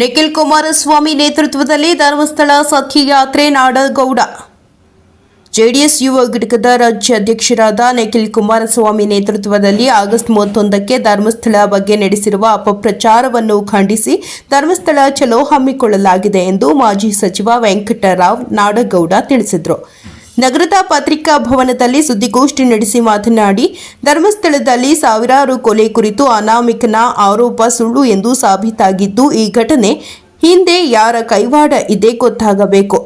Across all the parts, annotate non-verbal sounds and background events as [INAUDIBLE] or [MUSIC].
ನಿಖಿಲ್ ಕುಮಾರಸ್ವಾಮಿ ನೇತೃತ್ವದಲ್ಲಿ ಧರ್ಮಸ್ಥಳ ಸತ್ಯಯಾತ್ರೆ ನಾಡಗೌಡ. ಜೆಡಿಎಸ್ ಯುವ ಘಟಕದ ರಾಜ್ಯಾಧ್ಯಕ್ಷರಾದ ನಿಖಿಲ್ ಕುಮಾರಸ್ವಾಮಿ ನೇತೃತ್ವದಲ್ಲಿ ಆಗಸ್ಟ್ ಮೂವತ್ತೊಂದಕ್ಕೆ ಧರ್ಮಸ್ಥಳ ಬಗ್ಗೆ ನಡೆಸಿರುವ ಅಪಪ್ರಚಾರವನ್ನು ಖಂಡಿಸಿ ಧರ್ಮಸ್ಥಳ ಚಲೋ ಹಮ್ಮಿಕೊಳ್ಳಲಾಗಿದೆ ಎಂದು ಮಾಜಿ ಸಚಿವ ವೆಂಕಟರಾವ್ ನಾಡಗೌಡ ತಿಳಿಸಿದರು. ನಗರದ ಪತ್ರಿಕಾ ಭವನದಲ್ಲಿ ಸುದ್ದಿಗೋಷ್ಠಿ ನಡೆಸಿ ಮಾತನಾಡಿ, ಧರ್ಮಸ್ಥಳದಲ್ಲಿ ಸಾವಿರಾರು ಕೊಲೆ ಕುರಿತು ಅನಾಮಿಕನ ಆರೋಪ ಸುಳ್ಳು ಎಂದು ಸಾಬೀತಾಗಿದ್ದು, ಈ ಘಟನೆ ಹಿಂದೆ ಯಾರ ಕೈವಾಡ ಇದೆ ಗೊತ್ತಾಗಬೇಕು.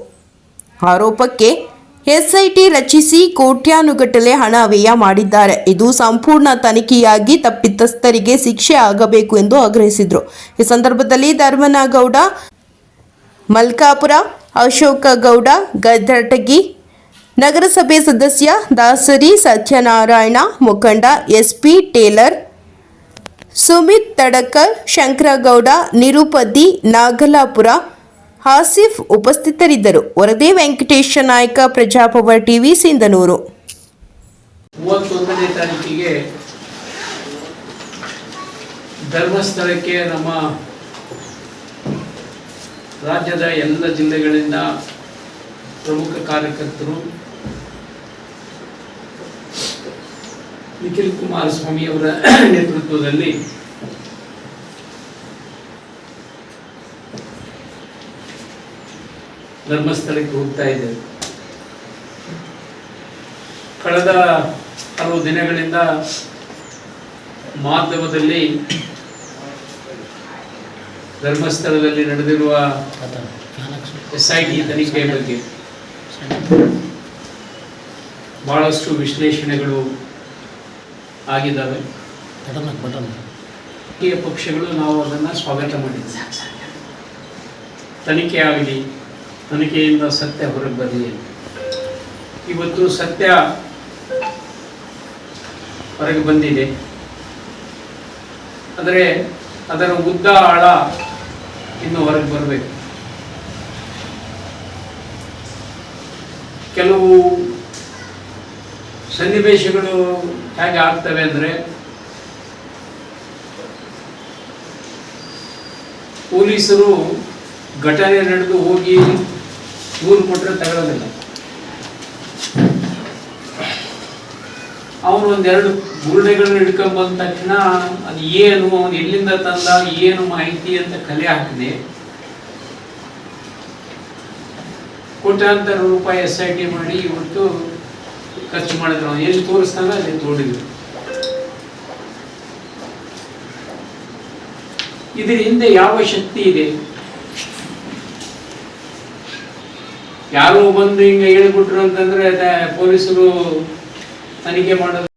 ಆರೋಪಕ್ಕೆ ಎಸ್ಐಟಿ ರಚಿಸಿ ಕೋಟ್ಯಾನುಗಟ್ಟಲೆ ಹಣ ವ್ಯಯ ಮಾಡಿದ್ದಾರೆ. ಇದು ಸಂಪೂರ್ಣ ತನಿಖೆಯಾಗಿ ತಪ್ಪಿತಸ್ಥರಿಗೆ ಶಿಕ್ಷೆ ಆಗಬೇಕು ಎಂದು ಆಗ್ರಹಿಸಿದರು. ಈ ಸಂದರ್ಭದಲ್ಲಿ ಧರ್ಮನಗೌಡ, ಮಲ್ಕಾಪುರ ಅಶೋಕ ಗೌಡ ಗದ್ದಟಗಿ ನಗರಸಭೆ ಸದಸ್ಯ ದಾಸರಿ ಸತ್ಯನಾರಾಯಣ, ಮುಖಂಡ S P Tailor Sumit Tadkar, Shankargouda, Nirupati Nagalapura Asif ಉಪಸ್ಥಿತರಿದ್ದರು. ವರದಿ ವೆಂಕಟೇಶ ನಾಯಕ ಪ್ರಜಾಪವ ಟಿವಿ ಸಿಂಧನೂರು. ಮೂವತ್ತೊಂದನೇ ತಾರೀಕಿಗೆ ಧರ್ಮಸ್ಥಳಕ್ಕೆ ನಮ್ಮ ರಾಜ್ಯದ ಎಲ್ಲ ಜಿಲ್ಲೆಗಳಿಂದ ಪ್ರಮುಖ ಕಾರ್ಯಕರ್ತರು ನಿಖಿಲ್ ಕುಮಾರಸ್ವಾಮಿ ಅವರ [CLEARS THROAT] ನೇತೃತ್ವದಲ್ಲಿ ಧರ್ಮಸ್ಥಳಕ್ಕೆ ಹೋಗ್ತಾ ಇದ್ದೇವೆ. ಕಳೆದ ಹಲವು ದಿನಗಳಿಂದ ಮಾಧ್ಯಮದಲ್ಲಿ ಧರ್ಮಸ್ಥಳದಲ್ಲಿ ನಡೆದಿರುವ ಎಸ್ ಐ ಟಿ ತನಿಖೆ ಬಗ್ಗೆ ಬಹಳಷ್ಟು ವಿಶ್ಲೇಷಣೆಗಳು ಆಗಿದ್ದಾವೆ. ರಾಜಕೀಯ ಪಕ್ಷಗಳು ನಾವು ಅದನ್ನು ಸ್ವಾಗತ ಮಾಡಿದ್ದೇವೆ ತನಿಖೆ ಆಗಲಿ ತನಿಖೆಯಿಂದ ಸತ್ಯ ಹೊರಗೆ ಬರಲಿ. ಇವತ್ತು ಸತ್ಯ ಹೊರಗೆ ಬಂದಿದೆ. ಆದರೆ ಅದರ ಉದ್ದ ಆಳ ಇನ್ನು ಹೊರಗೆ ಬರಬೇಕು. ಕೆಲವು ಸನ್ನಿವೇಶಗಳು ಹೇಗೆ ಆಗ್ತವೆ ಅಂದರೆ ಪೊಲೀಸರು ಘಟನೆ ನಡೆದು ಹೋಗಿ ದೂರು ಕೊಟ್ಟರೆ ತಗೊಳ್ಳೋದಿಲ್ಲ ಅವನು ಒಂದೆರಡು ಗುರುಡೆಗಳನ್ನ ಹಿಡ್ಕೊಂಡ್ ಬಂದ ತಕ್ಷಣ ಅದು ಏನು, ಅವನು ಎಲ್ಲಿಂದ ತಂದ, ಏನು ಮಾಹಿತಿ ಅಂತ ಕಲೆ ಹಾಕಿದೆ. ಕೋಟ್ಯಾಂತರ ರೂಪಾಯಿ ಎಸ್ ಐ ಟಿ ಮಾಡಿ ಇವತ್ತು ಖರ್ಚು ಮಾಡಿದ್ರು. ಅವನು ಎಷ್ಟು ತೋರಿಸ್ತಾನೆ ಅಲ್ಲಿ ತೋಡಿದ್ರು ಇದರ ಹಿಂದೆ ಯಾವ ಶಕ್ತಿ ಇದೆ? ಯಾರೋ ಬಂದು ಹಿಂಗೆ ಹೇಳ್ಬಿಟ್ರು ಅಂತಂದ್ರೆ ಪೊಲೀಸರು ತನಿಖೆ ಮಾಡೋದು